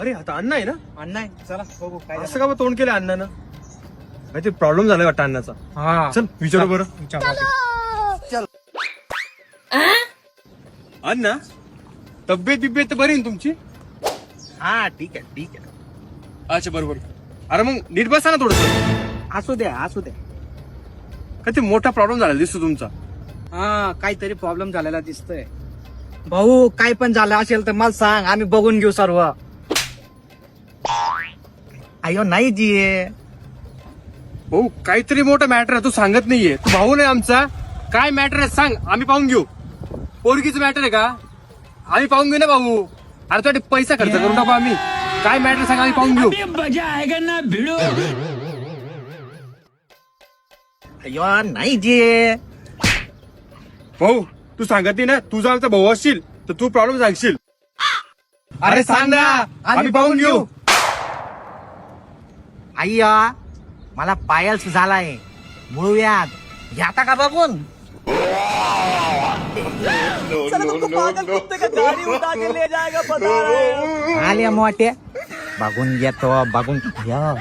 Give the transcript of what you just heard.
अरे आता अण्णा आहे ना? अण्णा चला बघू काय असं का बा तोंड केलं अण्णानं? काहीतरी प्रॉब्लेम झालाय वाटतं अण्णाचा. हा. चल विचारू बरं. विचार. अण्णा तब्येत बिब्येत तर बरी आहे ना तुमची? हा ठीक आहे ठीक आहे. अच्छा बरोबर अरे मग नीट बसा ना थोडस. असू द्या असू द्या. काहीतरी मोठा प्रॉब्लेम झाला दिसतो तुमचा. हा काहीतरी प्रॉब्लेम झालेला दिसतोय. भाऊ काय पण झालं असेल तर मला सांग आम्ही बघून घेऊ सर्व. अयो नाही जी. भाऊ काहीतरी मोठा मॅटर आहे तू सांगत नाहीये. तू भाऊ नाही आमचा. काय मॅटर आहे सांग आम्ही पाहून घेऊ. पोरगीचं मॅटर आहे का? आम्ही पाहून घेऊ ना भाऊ. अरे तुझ्या पैसा खर्च करून टाकू आम्ही. काय मॅटर सांग आम्ही पाहून घेऊ. अयो नाही जी. भाऊ तू सांगत नाही ना तुझा आमचा भाऊ असशील तर तू प्रॉब्लेम सांगशील. अरे सांग ना आम्ही पाहून घेऊ. अय्या मला पायल्स झालाय मुळव्यात घ्याता का बघून? आले मोठे बघून घेतो बघून. घ्या